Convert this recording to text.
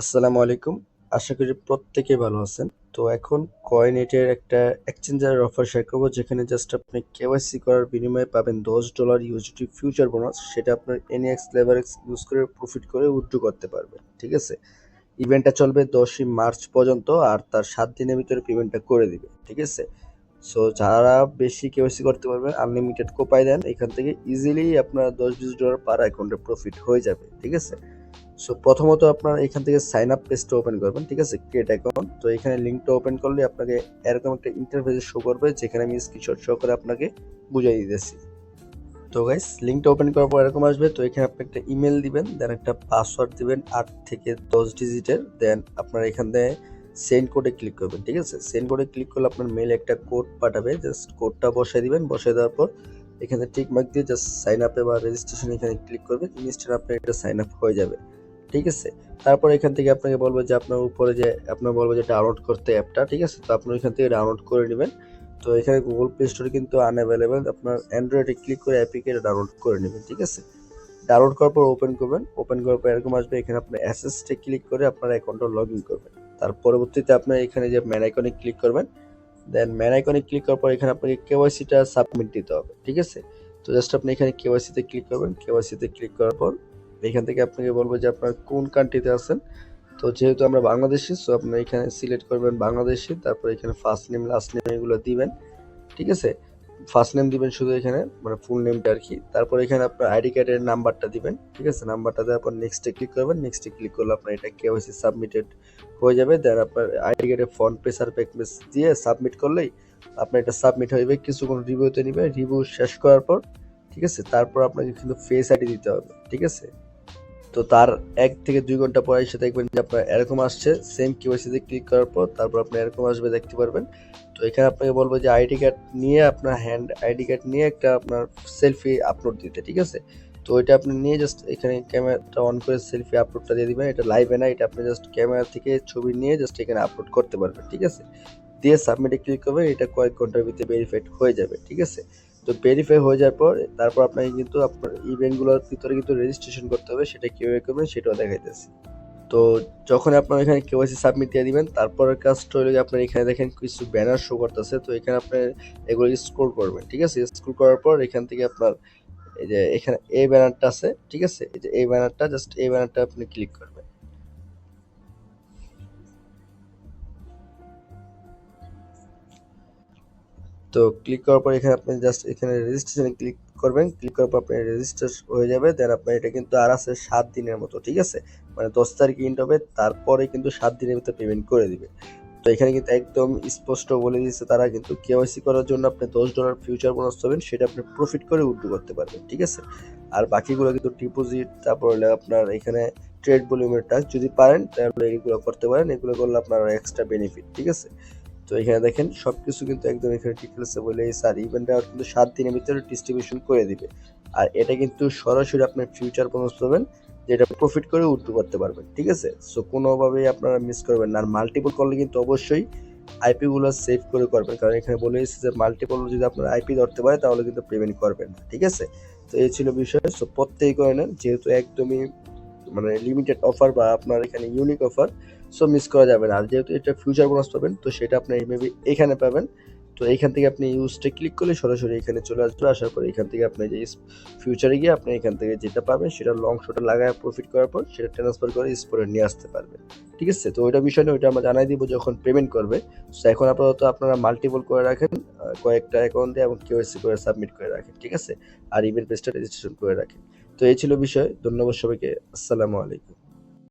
আসসালামু আলাইকুম। আশা করি প্রত্যেকে ভালো আছেন। তো এখন কয়েনেটের একটা এক্সচেঞ্জারের অফার শেয়ার করব, যেখানে জাস্ট আপনি কেওয়াইসি করার বিনিময়ে পাবেন দশ ডলার ইউজিটি ফিউচার বোনাস সেটা আপনার এনএক্স লেভারেক্স ইউজ করে প্রফিট করে উইথড্র করতে পারবেন ঠিক আছে? ইভেন্টটা চলবে দশই মার্চ পর্যন্ত আর তার সাত দিনের ভিতরে পেমেন্টটা করে দিবে, ঠিক আছে? সো যারা বেশি কেওয়াইসি করতে পারবেন আনলিমিটেড কোপাই দেন, এখান থেকে ইজিলি আপনার দশ বিশ ডলার পার অ্যাকাউন্টে প্রফিট হয়ে যাবে, ঠিক আছে? সো প্রথমত আপনার এখান থেকে সাইন আপ পেজটা ওপেন করবেন, ঠিক আছে? ক্রিয়েট অ্যাকাউন্ট তো এখানে লিঙ্কটা ওপেন করলে আপনাকে এরকম একটা ইন্টারফেস শো করবে, যেখানে আমি স্ক্রিনশট শো করে আপনাকে বুঝাই দিতেছি। তো গাইস লিঙ্কটা ওপেন করার পর এরকম আসবে। তো এখানে আপনি একটা ইমেল দিবেন দেন একটা পাসওয়ার্ড দিবেন আট থেকে দশ ডিজিটের দেন আপনার এখান থেকে সেন্ড কোডে ক্লিক করবেন, ঠিক আছে? সেন্ড কোডে ক্লিক করলে আপনার মেলে একটা কোড পাঠাবে। জাস্ট কোডটা বসাই দিবেন, বসাই দেওয়ার পর এখানে টিক মার্ক দিয়ে জাস্ট সাইন আপে বা রেজিস্ট্রেশন এখানে ক্লিক করবেন। ইনস্ট্যান্ট আপনার এটা সাইন আপ হয়ে যাবে। ঠিক আছে? তারপর এখান থেকে আপনাকে বলব যে আপনার উপরে যে, আপনার বলব যে ডাউনলোড করতে অ্যাপটা ঠিক আছে? তো আপনি এখান থেকে ডাউনলোড করে নেবেন। তো এখানে গুগল প্লে স্টোরে কিন্তু আনঅ্যাভেলেবেল আপনার অ্যান্ড্রয়েডে ক্লিক করে অ্যাপিকে ডাউনলোড করে নেবেন, ঠিক আছে? ডাউনলোড করার পর ওপেন করবেন। ওপেন করার পর এরকম আসবে, এখানে আপনার অ্যাসেসটে ক্লিক করে আপনার অ্যাকাউন্টটা লগ ইন করবেন। তার পরবর্তীতে আপনার এখানে যে ম্যান আইকনে ক্লিক করবেন দেন ম্যান আইকনে ক্লিক করার পর এখানে আপনাকে কেওয়াইসিটা সাবমিট দিতে হবে, ঠিক আছে? তো জাস্ট আপনি এখানে কেওয়াইসিতে ক্লিক করবেন। কেওয়াইসিতে ক্লিক করার পর এখান থেকে আপনাকে বলব যে আপনার কোন কান্ট্রিতে আছেন? তো যেহেতু আমরা বাংলাদেশি সো আপনি এখানে সিলেক্ট করবেন বাংলাদেশি, তারপর এখানে ফার্স্ট নেম লাস্ট নেম এগুলো দিবেন, ঠিক আছে? ফার্স্ট নেম দিবেন শুধু এখানে মানে ফুল নেমটা আর কি। তারপর এখানে আপনার আইডি কার্ডের নাম্বারটা দিবেন, ঠিক আছে? নাম্বারটা দেওয়ার পর নেক্সটে ক্লিক করবেন নেক্সটে ক্লিক করলে আপনার এটা কেওয়াইসি সাবমিটেড হয়ে যাবে। দেন আপনার আইডি কার্ডের পেজ আর ব্যাক পেজ দিয়ে সাবমিট করলেই আপনার এটা সাবমিট হয়ে যাবে। কিছুক্ষণ রিভিউতে নিবে রিভিউ শেষ করার পর, ঠিক আছে? তারপর আপনাকে কিন্তু ফেস আইডি দিতে হবে, ঠিক আছে? তো তার এক থেকে দুই ঘণ্টা পরে এসে দেখবেন যে আপনার এরকম আসছে সেম কিউআইসিতে ক্লিক করার পর তারপর আপনি এরকম আসবে দেখতে পারবেন। তো এখানে আপনাকে বলব যে আইডি কার্ড নিয়ে আপনার হ্যান্ড আইডি কার্ড নিয়ে একটা আপনার সেলফি আপলোড দিতে, ঠিক আছে? তো এটা আপনি নিয়ে জাস্ট এখানে ক্যামেরাটা অন করে সেলফি আপলোডটা দিয়ে দিবেন। এটা লাইভে না, এটা আপনি জাস্ট ক্যামেরা থেকে ছবি নিয়ে জাস্ট এখানে আপলোড করতে পারবেন, ঠিক আছে? দিয়ে সাবমিটে ক্লিক করবেন, এটা কয়েক ঘণ্টার ভিতরে ভেরিফাইড হয়ে যাবে, ঠিক আছে? তো ভেরিফাই হয়ে যাওয়ার পর, তারপর আপনাকে কিন্তু আপনার ইভেন্টগুলোর ভিতরে কিন্তু রেজিস্ট্রেশন করতে হবে, সেটা কীভাবে করবেন সেটাও দেখাইতেছি। তো যখন আপনার এখানে কেওয়াইসি সাবমিট দিয়ে দিবেন, তারপরের কাজটা হলো যে আপনার এখানে দেখেন কিছু ব্যানার শো করতেছে, তো এখানে আপনি এগুলো স্ক্রোল করবেন, ঠিক আছে? স্ক্রোল করার পর এখান থেকে আপনার এই যে এখানে এই ব্যানারটা আছে, ঠিক আছে? এই যে এই ব্যানারটা জাস্ট এই ব্যানারটা আপনি ক্লিক করবেন। তো ক্লিক করার পর এখানে আপনি জাস্ট এখানে রেজিস্ট্রেশনে ক্লিক করবেন। ক্লিক করার পর আপনি রেজিস্টার হয়ে যাবে। দেন আপনার এটা কিন্তু আর আছে সাত দিনের মতো, ঠিক আছে? মানে দশ তারিখ ইন্ট হবে, তারপরে কিন্তু সাত দিনের ভিতরে পেমেন্ট করে দিবে। তো এখানে কিন্তু একদম স্পষ্ট বলে দিয়েছে তারা কিন্তু কেওয়াইসি করার জন্য আপনি দশ ডলার ফিউচার বোনাস পাবেন, সেটা আপনি প্রফিট করে উইথড্র করতে পারবেন, ঠিক আছে? আর বাকিগুলো কিন্তু ডিপোজিট তারপর হলে আপনার এখানে ট্রেড ভলিউমের টাস্ক যদি পারেন, তাহলে এগুলো করতে পারেন। এগুলো করলে আপনার এক্সট্রা বেনিফিট ঠিক আছে? তো এখানে দেখেন সব কিছু কিন্তু একদম এখানে ডিটেলসে বলে স্যার ইভেন্টটা কিন্তু সাত দিনের ভিতরে ডিস্ট্রিবিউশন করে দিবে। আর এটা কিন্তু সরাসরি আপনার ফিউচার বোনাস পাবেন, যেটা প্রফিট করে উঠতে করতে পারবেন, ঠিক আছে? সো কোনোভাবেই আপনারা মিস করবেন না। আর মাল্টিপল করলে কিন্তু অবশ্যই আইপিগুলো সেভ করে করবেন। কারণ এখানে বলে এসেছে যে মাল্টিপল যদি আপনার আইপি ধরতে পারে, তাহলে কিন্তু পেমেন্ট করবেন ঠিক আছে? তো এই ছিল বিষয়। সো প্রত্যেকেই করে নেন, যেহেতু একদমই মানে লিমিটেড অফার বা আপনার এখানে ইউনিক অফার সো মিস করা যাবে না। আর যেহেতু এটা ফিউচার বোনাস পাবেন, তো সেটা আপনি মেবি এখানে পাবেন। তো এইখান থেকে আপনি ইউজটা ক্লিক করলে সরাসরি এখানে চলে আসবে। আসার পর এখান থেকে আপনি যে ফিউচারে গিয়ে আপনি এখান থেকে যেটা পাবেন, সেটা লং শোটা লাগায় প্রফিট করার পর সেটা ট্রান্সফার করে স্পোরে নিয়ে আসতে পারবেন ঠিক আছে? তো ওইটা বিষয় নিয়ে ওইটা আমরা জানাই দিব যখন পেমেন্ট করবে। সো এখন আপাতত আপনারা মাল্টিপল করে রাখেন কয়েকটা অ্যাকাউন্ট দিয়ে এবং কেওয়াইসি করে সাবমিট করে রাখেন। ঠিক আছে? আর ইমেল পেজটা রেজিস্ট্রেশন করে রাখেন। তো এই ছিল বিষয়। ধন্যবাদ সবাইকে। আসসালামু আলাইকুম।